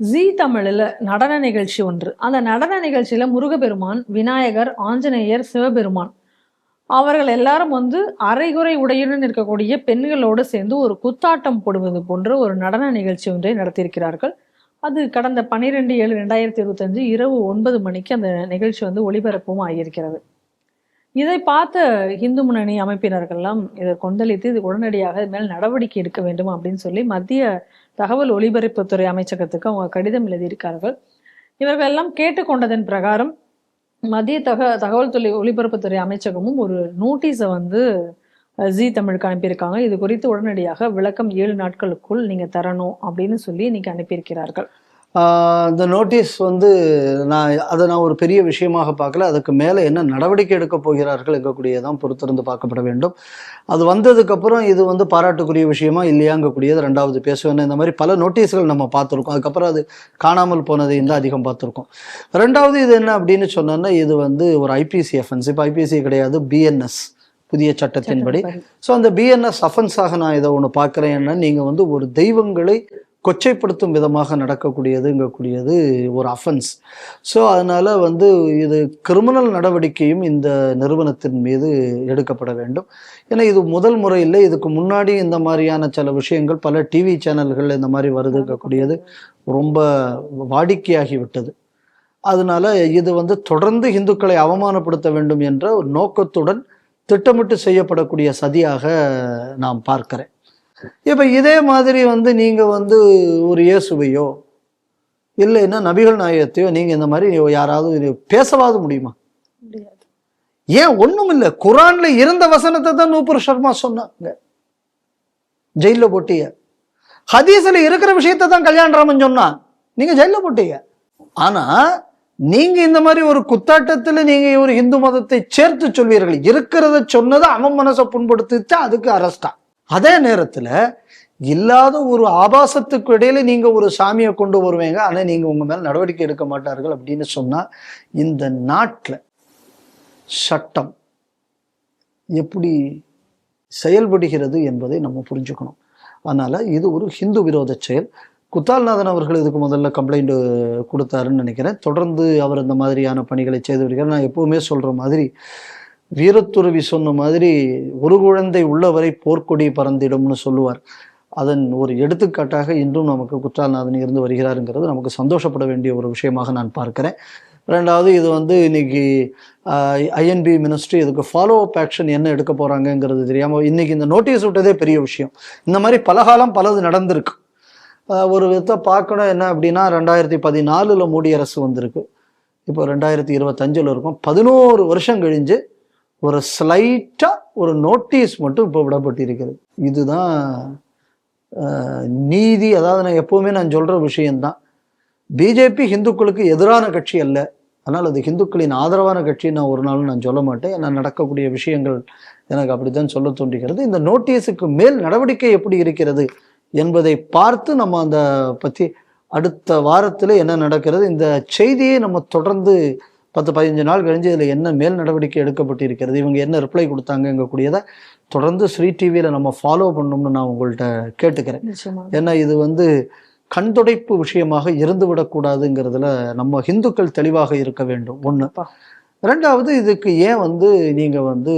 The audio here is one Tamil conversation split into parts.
ஜீ தமிழில் நடன நிகழ்ச்சி ஒன்று. அந்த நடன நிகழ்ச்சியில் முருகப்பெருமான் விநாயகர் ஆஞ்சநேயர் சிவபெருமான். அவர்கள் எல்லாரும் வந்து அரைகுறை உடையுடன் இருக்கக்கூடிய பெண்களோடு சேர்ந்து ஒரு குத்தாட்டம் போடுவது போன்ற ஒரு நடன நிகழ்ச்சி ஒன்றை நடத்தியிருக்கிறார்கள். அது கடந்த பனிரெண்டு ஏழு ரெண்டாயிரத்தி இருபத்தஞ்சு இரவு ஒன்பது மணிக்கு அந்த நிகழ்ச்சி வந்து ஒளிபரப்பும் ஆகியிருக்கிறது. இதை பார்த்த இந்து முன்னணி அமைப்பினர்கள்லாம் இதை கொந்தளித்து இது உடனடியாக இது மேல் நடவடிக்கை எடுக்க வேண்டும் அப்படின்னு சொல்லி மத்திய தகவல் ஒலிபரப்புத்துறை அமைச்சகத்துக்கு அவங்க கடிதம் எழுதியிருக்கார்கள். இவர்கள் எல்லாம் கேட்டுக்கொண்டதன் பிரகாரம் மத்திய தக தகவல் தொலை ஒலிபரப்புத்துறை அமைச்சகமும் ஒரு நோட்டீஸை வந்து ஜி தமிழுக்கு அனுப்பியிருக்காங்க. இது குறித்து உடனடியாக விளக்கம் ஏழு நாட்களுக்குள் நீங்கள் தரணும் அப்படின்னு சொல்லி இன்னைக்கு அனுப்பியிருக்கிறார்கள். இந்த நோட்டீஸ் வந்து நான் அதை நான் ஒரு பெரிய விஷயமாக பார்க்கல. அதுக்கு மேலே என்ன நடவடிக்கை எடுக்க போகிறார்கள் எங்கக்கூடியதான் பொறுத்திருந்து பார்க்கப்பட வேண்டும். அது வந்ததுக்கப்புறம் இது வந்து பாராட்டுக்குரிய விஷயமா இல்லையாங்கக்கூடியது ரெண்டாவது பேசுவேன். இந்த மாதிரி பல நோட்டீஸ்கள் நம்ம பார்த்துருக்கோம். அதுக்கப்புறம் அது காணாமல் போனதையும் தான் அதிகம் பார்த்துருக்கோம். ரெண்டாவது இது என்ன அப்படின்னு சொன்னோன்னா இது வந்து ஒரு ஐபிசி அஃபென்ஸ் இப்போ ஐபிசி கிடையாது பிஎன்எஸ் புதிய சட்டத்தின்படி. ஸோ அந்த பிஎன்எஸ் அஃபென்ஸாக நான் இதை ஒன்று பார்க்குறேன்னா நீங்கள் வந்து ஒரு தெய்வங்களை கொச்சைப்படுத்தும் விதமாக நடக்கக்கூடியதுங்கக்கூடியது ஒரு அஃபென்ஸ் ஸோ அதனால் வந்து இது கிரிமினல் நடவடிக்கையும் இந்த நிறுவனத்தின் மீது எடுக்கப்பட வேண்டும். ஏன்னா இது முதல் முறை இல்லை இதுக்கு முன்னாடி இந்த மாதிரியான சில விஷயங்கள் பல டிவி சேனல்கள் இந்த மாதிரி வருதுங்கக்கூடியது ரொம்ப வாடிக்கையாகி விட்டது அதனால இது வந்து தொடர்ந்து இந்துக்களை அவமானப்படுத்த வேண்டும் என்ற ஒரு நோக்கத்துடன் திட்டமிட்டு செய்யப்படக்கூடிய சதியாக நாம் பார்க்கிறேன். இப்போ இதே மாதிரி வந்து நீங்கள் வந்து ஒரு இயேசுவையோ இல்லைன்னா நபிகள் நாயகத்தையோ நீங்கள் இந்த மாதிரி யாராவது பேசவாது முடியுமா? ஏன் ஒண்ணும் இல்லை குரான்ல இருந்த வசனத்தை தான் நூபுர் சர்மா சொன்னாங்க. ஜெயில போட்டீங்க ஹதீஸ்ல இருக்கிற விஷயத்தை தான் கல்யாணராமன் சொன்னான். நீங்க ஜெயில போட்டீங்க ஆனா நீங்க இந்த மாதிரி ஒரு குத்தாட்டத்துல நீங்க ஒரு இந்து மதத்தை சேர்த்து சொல்வீர்கள். இருக்கிறத சொன்னதை அவன் மனசை புண்படுத்திச்சா அதுக்கு அரஸ்டா அதே நேரத்தில் இல்லாத ஒரு ஆபாசத்துக்கு இடையில நீங்க ஒரு சாமியை கொண்டு வருவீங்க ஆனால் நீங்க உங்க மேல நடவடிக்கை எடுக்க மாட்டார்கள் அப்படின்னு சொன்னா இந்த நாட்டில் சட்டம் எப்படி செயல்படுகிறது என்பதை நம்ம புரிஞ்சுக்கணும். அதனால இது ஒரு ஹிந்து விரோத செயல். குத்தால்நாதன் அவர்கள் இதுக்கு முதல்ல கம்ப்ளைண்ட் கொடுத்தாருன்னு நினைக்கிறேன். தொடர்ந்து அவர் இந்த மாதிரியான பணிகளை செய்து வருகிறார். நான் எப்பவுமே சொல்ற மாதிரி வீரத்துறவி சொன்ன மாதிரி ஒரு குழந்தை உள்ளவரை போர்க்கொடி பறந்திடும்னு சொல்லுவார். அதன் ஒரு எடுத்துக்காட்டாக இன்றும் நமக்கு குற்றாலநாதன் இருந்து வருகிறாருங்கிறது நமக்கு சந்தோஷப்பட வேண்டிய ஒரு விஷயமாக நான் பார்க்கிறேன். ரெண்டாவது இது வந்து இன்னைக்கு ஐஎன்பி மினிஸ்ட்ரி இதுக்கு ஃபாலோ அப் ஆக்ஷன் என்ன எடுக்க போகிறாங்கங்கிறது தெரியாமல் இன்னைக்கு இந்த நோட்டீஸ் விட்டதே பெரிய விஷயம். இந்த மாதிரி பலகாலம் பலது நடந்திருக்கு. ஒரு விதத்தை பார்க்கணும் என்ன அப்படின்னா ரெண்டாயிரத்தி பதினாலில் மோடி அரசு வந்திருக்கு. இப்போ ரெண்டாயிரத்தி இருபத்தஞ்சில் இருக்கும். பதினோரு வருஷம் கழிஞ்சு ஒரு ஸ்லைட்டாக ஒரு நோட்டீஸ் மட்டும் இப்போ விடப்பட்டிருக்கிறது. இதுதான் நீதி. அதாவது நான் எப்போவுமே நான் சொல்கிற விஷயந்தான் பிஜேபி ஹிந்துக்களுக்கு எதிரான கட்சி அல்ல. ஆனால் அது ஹிந்துக்களின் ஆதரவான கட்சி. நான் ஒரு நாளும் நான் சொல்ல மாட்டேன். ஏன்னா நடக்கக்கூடிய விஷயங்கள் எனக்கு அப்படித்தான் சொல்ல தோன்றுகிறது. இந்த நோட்டீஸுக்கு மேல் நடவடிக்கை எப்படி இருக்கிறது என்பதை பார்த்து நம்ம அந்த பற்றி அடுத்த வாரத்தில் என்ன நடக்கிறது. இந்த செய்தியை நம்ம தொடர்ந்து பத்து பதினஞ்சு நாள் கழிஞ்சு இதில் என்ன மேல் நடவடிக்கை எடுக்கப்பட்டிருக்கிறது இவங்க என்ன ரிப்ளை கொடுத்தாங்கங்கக்கூடியதை தொடர்ந்து ஸ்ரீ டிவியில் நம்ம ஃபாலோ பண்ணணும்னு நான் உங்கள்கிட்ட கேட்டுக்கிறேன். ஏன்னா இது வந்து கண்துடைப்பு விஷயமாக இருந்து விடக்கூடாதுங்கிறதுல நம்ம ஹிந்துக்கள் தெளிவாக இருக்க வேண்டும். அப்பா. ரெண்டாவது இதுக்கு ஏன் வந்து நீங்க வந்து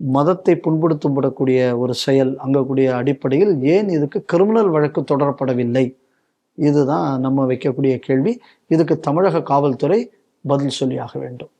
மதத்தை புண்படுத்தப்படக்கூடிய ஒரு செயல் அங்கக்கூடிய அடிப்படையில் ஏன் இதுக்கு கிரிமினல் வழக்கு தொடரப்படவில்லை? இதுதான் நம்ம வைக்கக்கூடிய கேள்வி. இதுக்கு தமிழக காவல்துறை பதில் சொல்லியாக வேண்டும்.